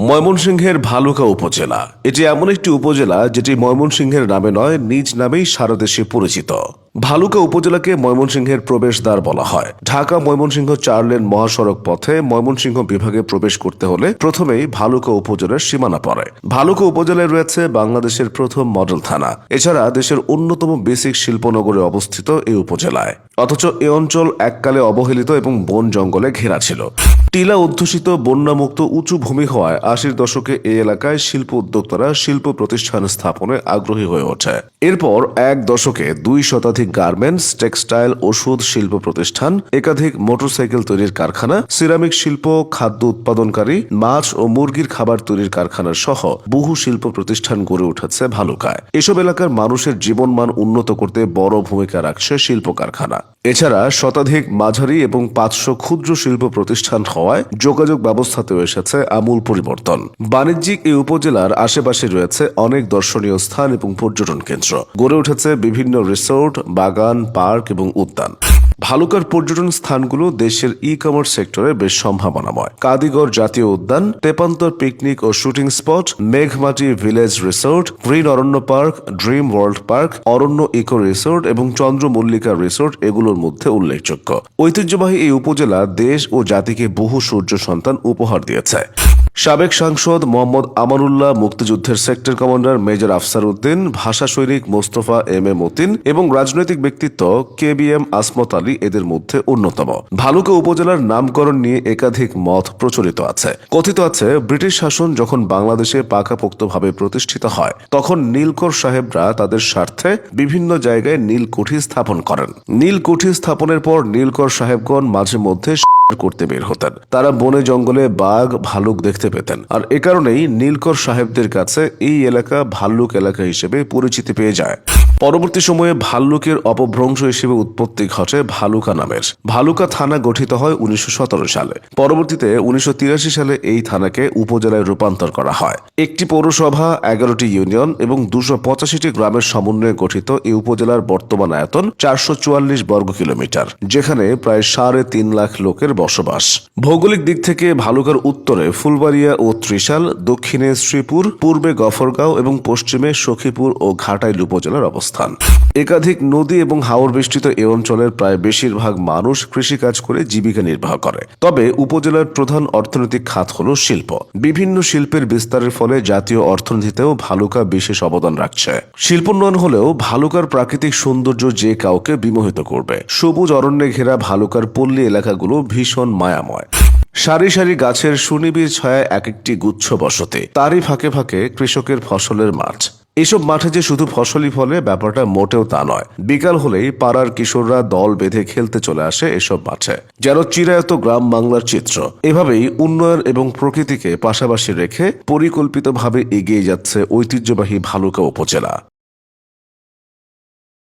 ময়মনসিংহের ভালুকা উপজেলা। এটি এমন একটি উপজেলা যেটি ময়মনসিংহের নামে নয়, নিজ নামেই সারা দেশে পরিচিত। ভালুকা উপজেলাকে ময়মনসিংহের প্রবেশদ্বার বলা হয়। ঢাকা ময়মনসিংহ চার লেন মহাসড়ক পথে ময়মনসিংহ বিভাগে প্রবেশ করতে হলে প্রথমেই ভালুকা উপজেলার সীমানা পড়ে। ভালুকা উপজেলায় রয়েছে বাংলাদেশের প্রথম মডেল থানা। এছাড়া দেশের অন্যতম বেসিক শিল্পনগরে অবস্থিত এই উপজেলায়। অথচ এ অঞ্চল এককালে অবহেলিত এবং বন জঙ্গলে ঘেরা ছিল। টিলা অধ্যুষিত বন্যামুক্ত উঁচু ভূমি হওয়ায় আশির দশকে এই এলাকায় শিল্প উদ্যোক্তারা শিল্প প্রতিষ্ঠান স্থাপনে আগ্রহী হয়ে ওঠে। এরপর এক দশকে দুই শতাধিক গার্মেন্টস, টেক্সটাইল, ওষুধ শিল্প প্রতিষ্ঠান, একাধিক মোটরসাইকেল তৈরির কারখানা, সিরামিক শিল্প, খাদ্য উৎপাদনকারী, মাছ ও মুরগির খাবার তৈরির কারখানা সহ বহু শিল্প প্রতিষ্ঠান গড়ে উঠেছে ভালুকায়। এসব এলাকার মানুষের জীবনমান উন্নত করতে বড় ভূমিকা রাখছে শিল্প কারখানা। এছাড়া শতাধিক মাঝারি এবং পাঁচশো ক্ষুদ্র শিল্প প্রতিষ্ঠান হওয়ায় যোগাযোগ ব্যবস্থাতেও এসেছে আমূল পরিবর্তন। বাণিজ্যিক এই উপজেলার আশেপাশে রয়েছে অনেক দর্শনীয় স্থান এবং পর্যটন কেন্দ্র। গড়ে উঠেছে বিভিন্ন রিসোর্ট, বাগান, পার্ক এবং উদ্যান। ভালুকার পর্যটন স্থানগুলো দেশের ই কমার্স সেক্টরে বেশ সম্ভাবনাময়। কাদিগড় জাতীয় উদ্যান, তেপান্তর পিকনিক ও shooting spot Meghmati village resort green Aranya park dream world park Aranya eco resort এবং চন্দ্রমল্লিকা রিসোর্ট এগুলোর মধ্যে উল্লেখযোগ্য। ঐতিহ্যবাহী এই উপজেলা দেশ ও জাতিকে বহু সূর্য সন্তান উপহার দিয়েছে। সাবেক সাংসদ মোহাম্মদ আমানুল্লাহ মুক্তিযুদ্ধের sector commander major Afsar Uddin ভাষা সৈনিক মোস্তফা এম এ মতিন এবং রাজনৈতিক ব্যক্তিত্ব K B M Asmat Ali এদের মধ্যে অন্যতম। ভালুকা উপজেলার নামকরণ নিয়ে একাধিক মত প্রচলিত আছে। কথিত আছে, ব্রিটিশ শাসন যখন বাংলাদেশে পাকাপোক্তভাবে প্রতিষ্ঠিত হয়, তখন নীলকর সাহেবরা তাদের স্বার্থে বিভিন্ন জায়গায় নীলকুঠি স্থাপন করেন। নীলকুঠি স্থাপনের পর নীলকর সাহেবগণ মাঝে মধ্যে করতে বের হতেন। তারা বনে জঙ্গলে বাঘ, ভালুক দেখতে পেতেন। আর এ কারণেই নীলকর সাহেবদের কাছে এই এলাকা ভাল্লুক এলাকা হিসেবে পরিচিতি পেয়ে যায়। পরবর্তী সময়ে ভাল্লুকের অপভ্রংশ হিসেবে উৎপত্তি ঘটে ভালুকা নামের। ভালুকা থানা গঠিত হয় উনিশশো সতেরো সালে। পরবর্তীতে উনিশশো তিরাশি সালে এই থানাকে উপজেলায় রূপান্তর করা হয়। একটি পৌরসভা, এগারোটি ইউনিয়ন এবং দুশো পঁচাশিটি গ্রামের সমন্বয়ে গঠিত এই উপজেলার বর্তমান আয়তন চারশো চুয়াল্লিশ বর্গ কিলোমিটার, যেখানে প্রায় সাড়ে তিন লাখ লোকের বসবাস। ভৌগোলিক দিক থেকে ভালুকার উত্তরে ফুলবাড়িয়া ও ত্রিশাল, দক্ষিণে শ্রীপুর, পূর্বে গফরগাঁও এবং পশ্চিমে সখীপুর ও ঘাটাইল উপজেলার অবস্থান। একাধিক নদী এবং হাওর বেষ্টিত এ অঞ্চলের প্রায় বেশিরভাগ মানুষ কৃষিকাজ করে জীবিকা নির্বাহ করে। তবে উপজেলার প্রধান অর্থনৈতিক খাত হল শিল্প। বিভিন্ন শিল্পের বিস্তারের ফলে জাতীয় অর্থনীতিতেও ভালুকা বিশেষ অবদান রাখছে। শিল্পোন্নয়ন হলেও ভালুকার প্রাকৃতিক সৌন্দর্য যে কাউকে বিমোহিত করবে। সবুজ অরণ্যে ঘেরা ভালুকার পল্লী এলাকাগুলো ভীষণ মায়াময়। সারি সারি গাছের সুনিবিড় ছায়ায় এক একটি গুচ্ছ বসতে। তারই ফাঁকে ফাঁকে কৃষকের ফসলের মাঠ। এসব মাঠে যে শুধু ফসলই ফলে ব্যাপারটা মোটেও তা নয়। বিকাল হলেই পাড়ার কিশোররা দল বেঁধে খেলতে চলে আসে এসব মাঠে। যেন চিরায়ত গ্রাম বাংলার চিত্র। এভাবেই উন্নয়ন এবং প্রকৃতিকে পাশাপাশি রেখে পরিকল্পিতভাবে এগিয়ে যাচ্ছে ঐতিহ্যবাহী ভালুকা উপজেলা।